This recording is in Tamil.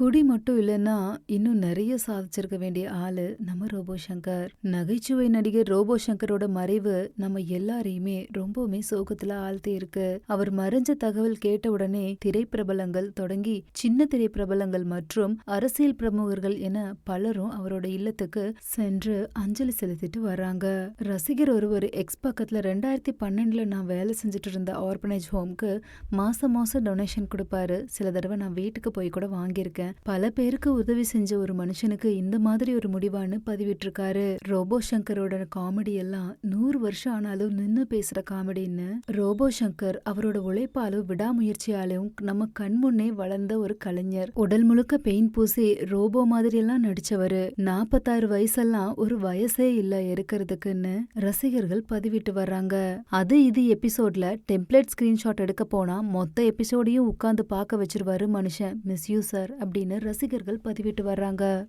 குடி மட்டும் இல்லைன்னா இன்னும் நிறைய சாதிச்சிருக்க வேண்டிய ஆளு நம்ம ரோபோ சங்கர். நகைச்சுவை நடிகர் ரோபோ சங்கரோட மறைவு நம்ம எல்லாரையுமே ரொம்பவுமே சோகத்துல ஆழ்த்தியிருக்கு. அவர் மறைஞ்ச தகவல் கேட்ட உடனே திரைப்பிரபலங்கள் தொடங்கி சின்ன திரைப்பிரபலங்கள் மற்றும் அரசியல் பிரமுகர்கள் என பலரும் அவரோட இல்லத்துக்கு சென்று அஞ்சலி செலுத்திட்டு வராங்க ரசிகர் ஒருவர் எக்ஸ் பக்கத்துல 2012ல நான் வேலை செஞ்சுட்டு இருந்த ஆர்பனேஜ் ஹோம்க்கு மாசம் மாசம் டொனேஷன் கொடுப்பாரு சில தடவை நான் வீட்டுக்கு போய் கூட வாங்கியிருக்கேன். பல பேருக்கு உதவி செஞ்ச ஒரு மனுஷனுக்கு இந்த மாதிரி ஒரு முடிவான்னு பதிவிட்டிருக்காரு. ரோபோ சங்கரோட காமெடி எல்லாம் நூறு வருஷம் ஆனாலும் நின்னு பேசுற காமெடின்னு ரோபோ சங்கர் அவரோட உழைப்பாலும் விடாமுயற்சியாலும் நம்ம கண் முன்னே வளர்ந்த ஒரு கலைஞர். உடல் முழுக்க பெயின் பூசி ரோபோ மாதிரியெல்லாம் நடிச்சவரு. 46 வயசெல்லாம் ஒரு வயசே இல்ல இருக்கிறதுக்குன்னு ரசிகர்கள் பதிவிட்டு வர்றாங்க. அது இது எபிசோட்ல டெம்ப்ளேட் ஸ்கிரீன்ஷாட் எடுக்க போனா மொத்த எபிசோடையும் உட்கார்ந்து பார்க்க வச்சிருவாரு மனுஷன். மிஸ் யூ சார் அப்படின்னு ரசிகர்கள் பதிவிட்டு வர்றாங்க.